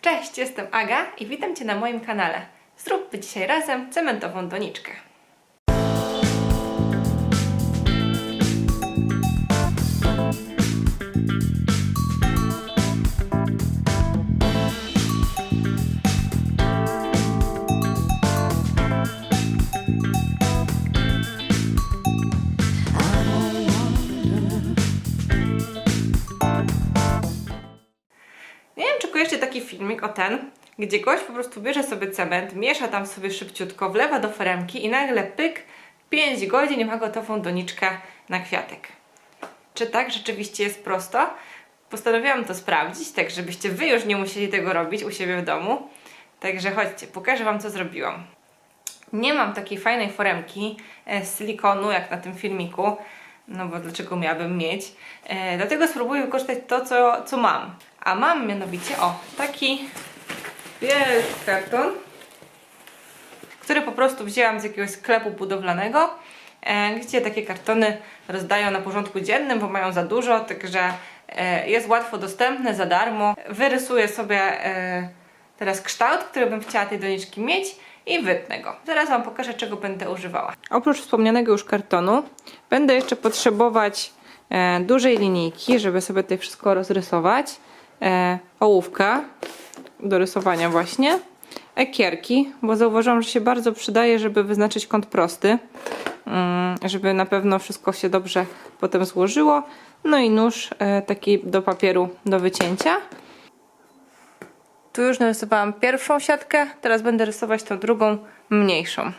Cześć, jestem Aga i witam Cię na moim kanale. Zróbmy dzisiaj razem cementową doniczkę. Nie wiem, czy kojarzycie taki filmik o ten, gdzie gość po prostu bierze sobie cement, miesza tam sobie szybciutko, wlewa do foremki i nagle pyk, 5 godzin ma gotową doniczkę na kwiatek. Czy tak rzeczywiście jest prosto? Postanowiłam to sprawdzić, tak żebyście wy już nie musieli tego robić u siebie w domu. Także chodźcie, pokażę wam co zrobiłam. Nie mam takiej fajnej foremki e, z silikonu, jak na tym filmiku, no bo dlaczego miałabym mieć? E, dlatego spróbuję wykorzystać to, co, co mam. A mam mianowicie, o, taki wielki karton, który po prostu wzięłam z jakiegoś sklepu budowlanego, e, gdzie takie kartony rozdają na porządku dziennym, bo mają za dużo, także e, jest łatwo dostępne, za darmo. Wyrysuję sobie e, teraz kształt, który bym chciała tej doniczki mieć i wytnę go. Zaraz Wam pokażę, czego będę używała. Oprócz wspomnianego już kartonu, będę jeszcze potrzebować dużej linijki, żeby sobie tutaj wszystko rozrysować, e, ołówka do rysowania właśnie, ekierki, bo zauważyłam, że się bardzo przydaje, żeby wyznaczyć kąt prosty, mm, żeby na pewno wszystko się dobrze potem złożyło. No i nóż e, taki do papieru do wycięcia. Tu już narysowałam pierwszą siatkę, teraz będę rysować tą drugą, mniejszą.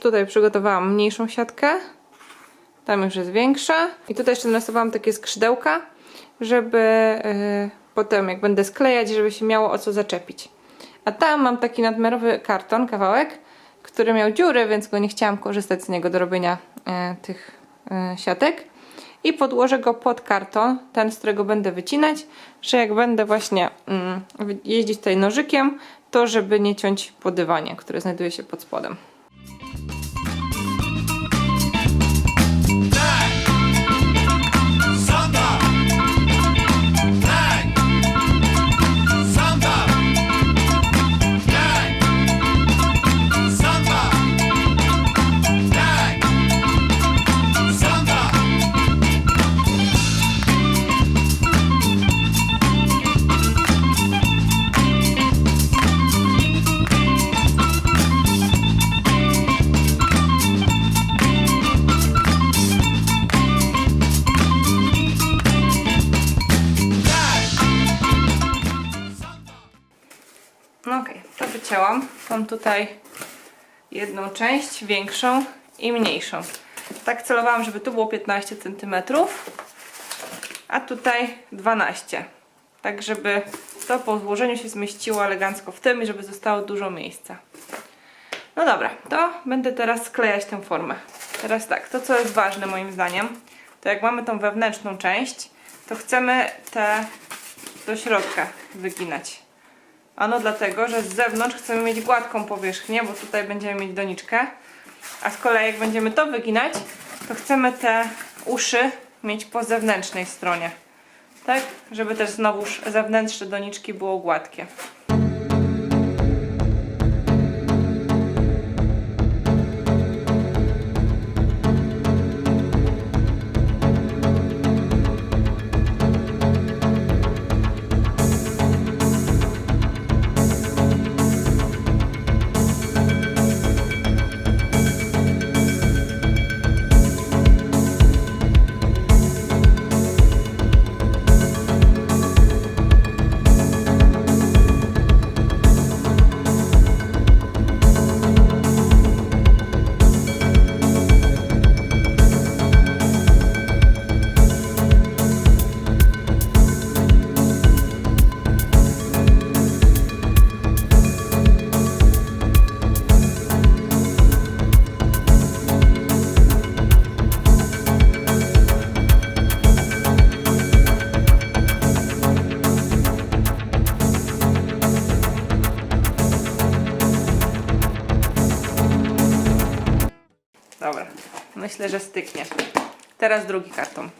Tutaj przygotowałam mniejszą siatkę. Tam już jest większa. I tutaj jeszcze narysowałam takie skrzydełka, żeby yy, potem jak będę sklejać, żeby się miało o co zaczepić. A tam mam taki nadmiarowy karton, kawałek, który miał dziury, więc go nie chciałam korzystać z niego do robienia yy, tych yy, siatek. I podłożę go pod karton, ten z którego będę wycinać, że jak będę właśnie yy, jeździć tutaj nożykiem, to żeby nie ciąć po dywanie, które znajduje się pod spodem. Wycięłam. Mam tutaj jedną część, większą i mniejszą. Tak celowałam, żeby tu było 15 cm, a tutaj 12. Tak, żeby to po złożeniu się zmieściło elegancko w tym i żeby zostało dużo miejsca. No dobra, to będę teraz sklejać tę formę. Teraz tak, to co jest ważne moim zdaniem, to jak mamy tą wewnętrzną część, to chcemy te do środka wyginać. Ano dlatego, że z zewnątrz chcemy mieć gładką powierzchnię, bo tutaj będziemy mieć doniczkę. A z kolei jak będziemy to wyginać, to chcemy te uszy mieć po zewnętrznej stronie. Tak? Żeby też znowuż zewnętrzne doniczki było gładkie. Myślę, że styknie. Teraz drugi karton.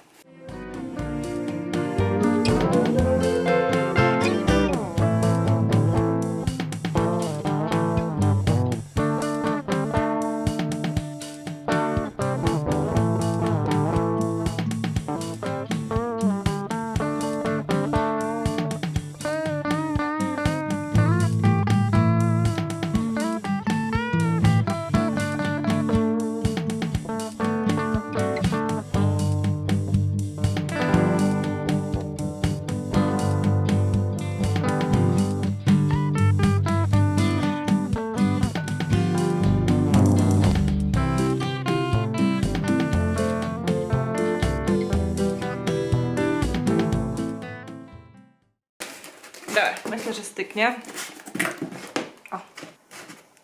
Dobra, myślę, że styknie. O.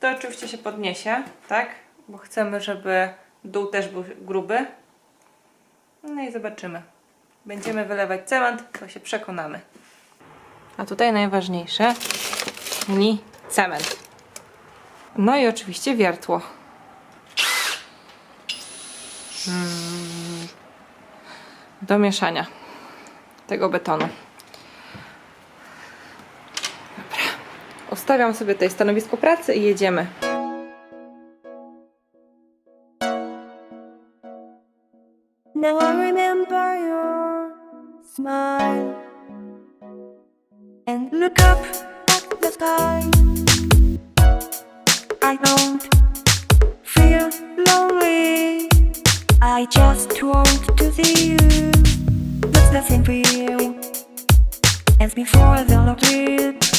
To oczywiście się podniesie, tak? Bo chcemy, żeby dół też był gruby. No i zobaczymy. Będziemy wylewać cement, to się przekonamy. A tutaj najważniejsze, czyli cement. No i oczywiście wiertło. Mm. Do mieszania tego betonu. Ustawiam sobie tutaj stanowisko pracy i jedziemy. Now I remember your smile and look up at the sky. I don't feel lonely. I just want to see you. What's the same as before the?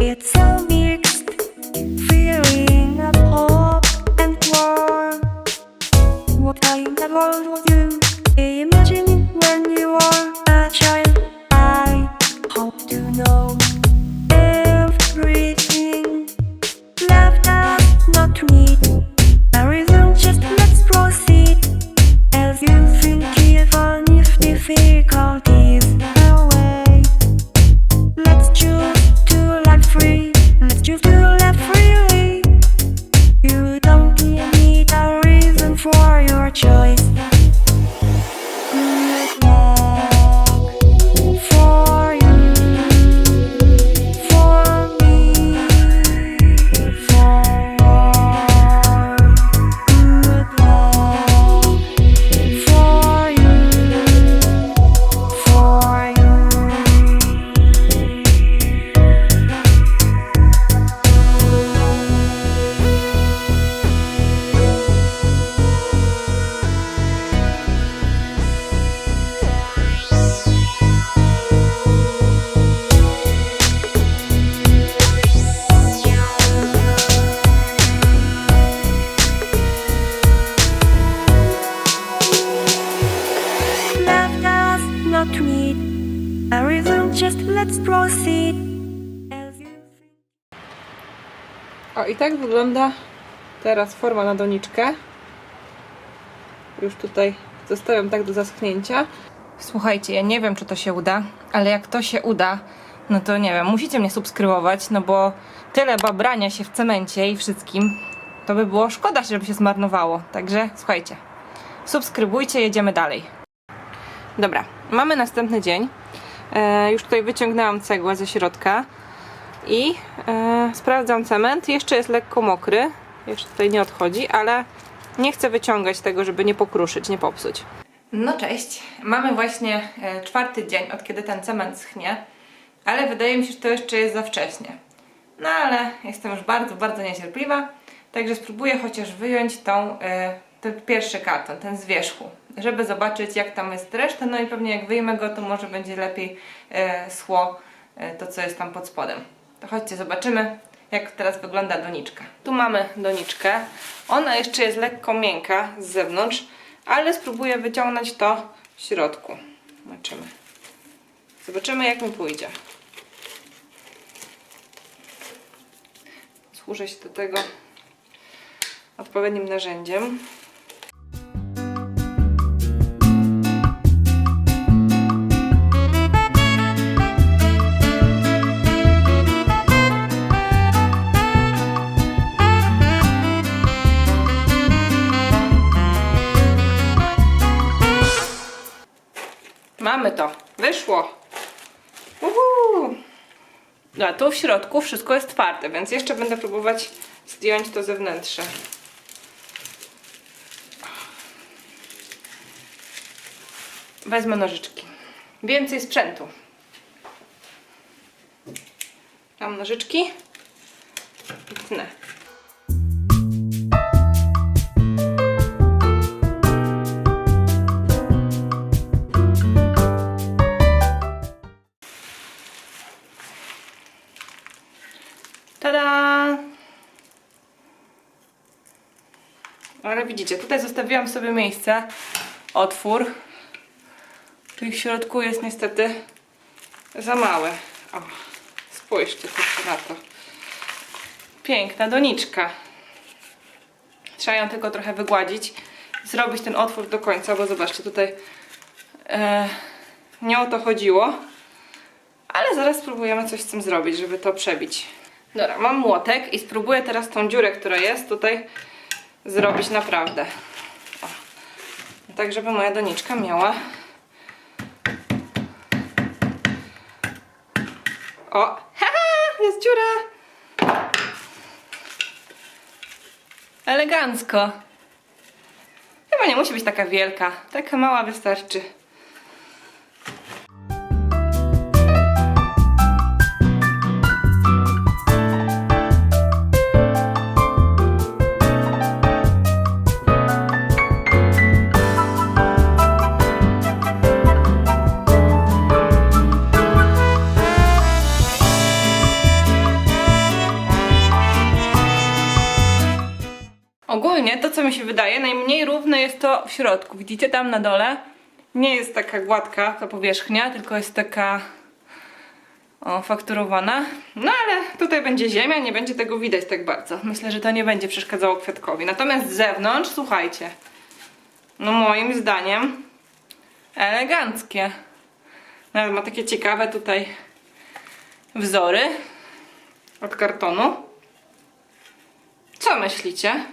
It's a mixed feeling of hope and war. What I never i tak wygląda teraz forma na doniczkę. Już tutaj zostawiam tak do zaschnięcia. Słuchajcie, ja nie wiem, czy to się uda, ale jak to się uda, no to nie wiem, musicie mnie subskrybować, no bo tyle babrania się w cemencie i wszystkim, to by było szkoda, żeby się zmarnowało. Także słuchajcie, subskrybujcie, jedziemy dalej. Dobra, mamy następny dzień. E, już tutaj wyciągnęłam cegłę ze środka i e, sprawdzam cement. Jeszcze jest lekko mokry, jeszcze tutaj nie odchodzi, ale nie chcę wyciągać tego, żeby nie pokruszyć, nie popsuć. No cześć, mamy właśnie e, czwarty dzień, od kiedy ten cement schnie, ale wydaje mi się, że to jeszcze jest za wcześnie. No ale jestem już bardzo, bardzo niecierpliwa, także spróbuję chociaż wyjąć tą, e, ten pierwszy karton, ten z wierzchu, żeby zobaczyć jak tam jest reszta, no i pewnie jak wyjmę go, to może będzie lepiej e, schło to, co jest tam pod spodem. To chodźcie, zobaczymy, jak teraz wygląda doniczka. Tu mamy doniczkę. Ona jeszcze jest lekko miękka z zewnątrz, ale spróbuję wyciągnąć to w środku. Zobaczymy. Zobaczymy, jak mi pójdzie. Służę się do tego odpowiednim narzędziem. Mamy to. Wyszło. Uhu. No, a tu w środku wszystko jest twarde, więc jeszcze będę próbować zdjąć to zewnętrzne. Wezmę nożyczki. Więcej sprzętu. Mam nożyczki. Tnę. Widzicie, tutaj zostawiłam sobie miejsce, otwór. Tu w środku jest niestety za małe. O, spójrzcie na to. Piękna doniczka. Trzeba ją tylko trochę wygładzić. Zrobić ten otwór do końca, bo zobaczcie, tutaj e, nie o to chodziło. Ale zaraz spróbujemy coś z tym zrobić, żeby to przebić. Dobra, mam młotek i spróbuję teraz tą dziurę, która jest tutaj zrobić naprawdę. O. Tak, żeby moja doniczka miała O! Haha! Jest dziura! Elegancko. Chyba nie musi być taka wielka. Taka mała wystarczy. Ogólnie to, co mi się wydaje, najmniej równe jest to w środku. Widzicie tam na dole? Nie jest taka gładka ta powierzchnia, tylko jest taka o, fakturowana. No ale tutaj będzie ziemia, nie będzie tego widać tak bardzo. Myślę, że to nie będzie przeszkadzało kwiatkowi. Natomiast z zewnątrz, słuchajcie, no moim zdaniem eleganckie. Nawet ma takie ciekawe tutaj wzory od kartonu. Co myślicie?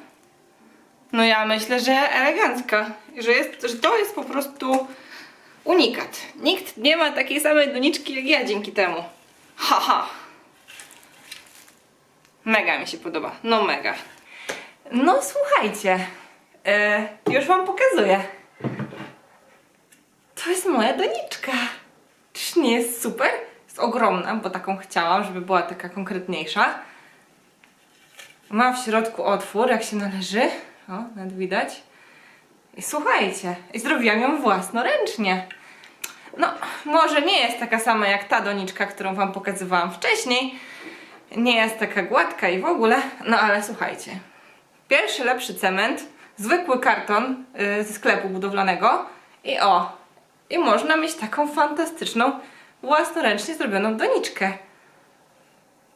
No ja myślę, że elegancka, że, jest, że to jest po prostu unikat. Nikt nie ma takiej samej doniczki jak ja dzięki temu. Haha. Mega mi się podoba, no mega. No słuchajcie, e, już wam pokazuję. To jest moja doniczka. Czyż nie jest super? Jest ogromna, bo taką chciałam, żeby była taka konkretniejsza. Ma w środku otwór, jak się należy. O, nawet widać. I słuchajcie, zrobiłam ją własnoręcznie. No, może nie jest taka sama jak ta doniczka, którą Wam pokazywałam wcześniej. Nie jest taka gładka i w ogóle, no ale słuchajcie. Pierwszy lepszy cement, zwykły karton yy, ze sklepu budowlanego i o, i można mieć taką fantastyczną, własnoręcznie zrobioną doniczkę.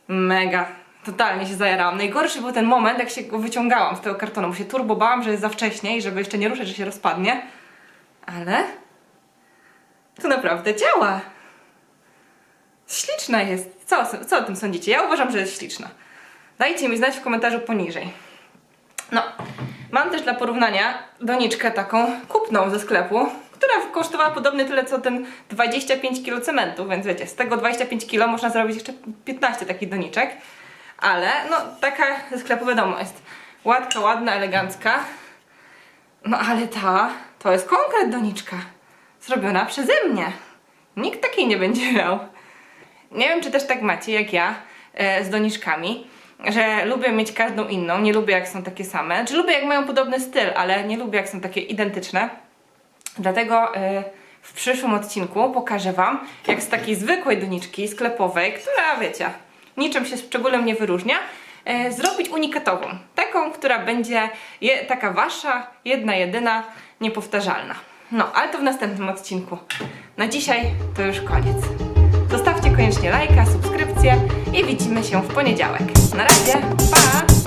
Mega. Totalnie się zajarałam. Najgorszy był ten moment, jak się go wyciągałam z tego kartonu, bo się turbo bałam, że jest za wcześnie i żeby jeszcze nie ruszać, że się rozpadnie. Ale to naprawdę działa. Śliczna jest. Co, co o tym sądzicie? Ja uważam, że jest śliczna. Dajcie mi znać w komentarzu poniżej. No, mam też dla porównania doniczkę taką kupną ze sklepu, która kosztowała podobnie tyle co ten 25 kg cementu, więc wiecie, z tego 25 kg można zrobić jeszcze 15 takich doniczek. Ale no taka ze sklepu wiadomo jest ładka, ładna, elegancka. No ale ta to jest konkret doniczka. Zrobiona przeze mnie. Nikt takiej nie będzie miał. Nie wiem, czy też tak macie jak ja e, z doniczkami, że lubię mieć każdą inną, nie lubię jak są takie same. Czy lubię jak mają podobny styl, ale nie lubię jak są takie identyczne. Dlatego e, w przyszłym odcinku pokażę Wam, jak z takiej zwykłej doniczki sklepowej, która wiecie, niczym się szczególnie nie wyróżnia, e, zrobić unikatową. Taką, która będzie je, taka Wasza, jedna, jedyna, niepowtarzalna. No, ale to w następnym odcinku. Na dzisiaj to już koniec. Zostawcie koniecznie lajka, subskrypcję i widzimy się w poniedziałek. Na razie, pa!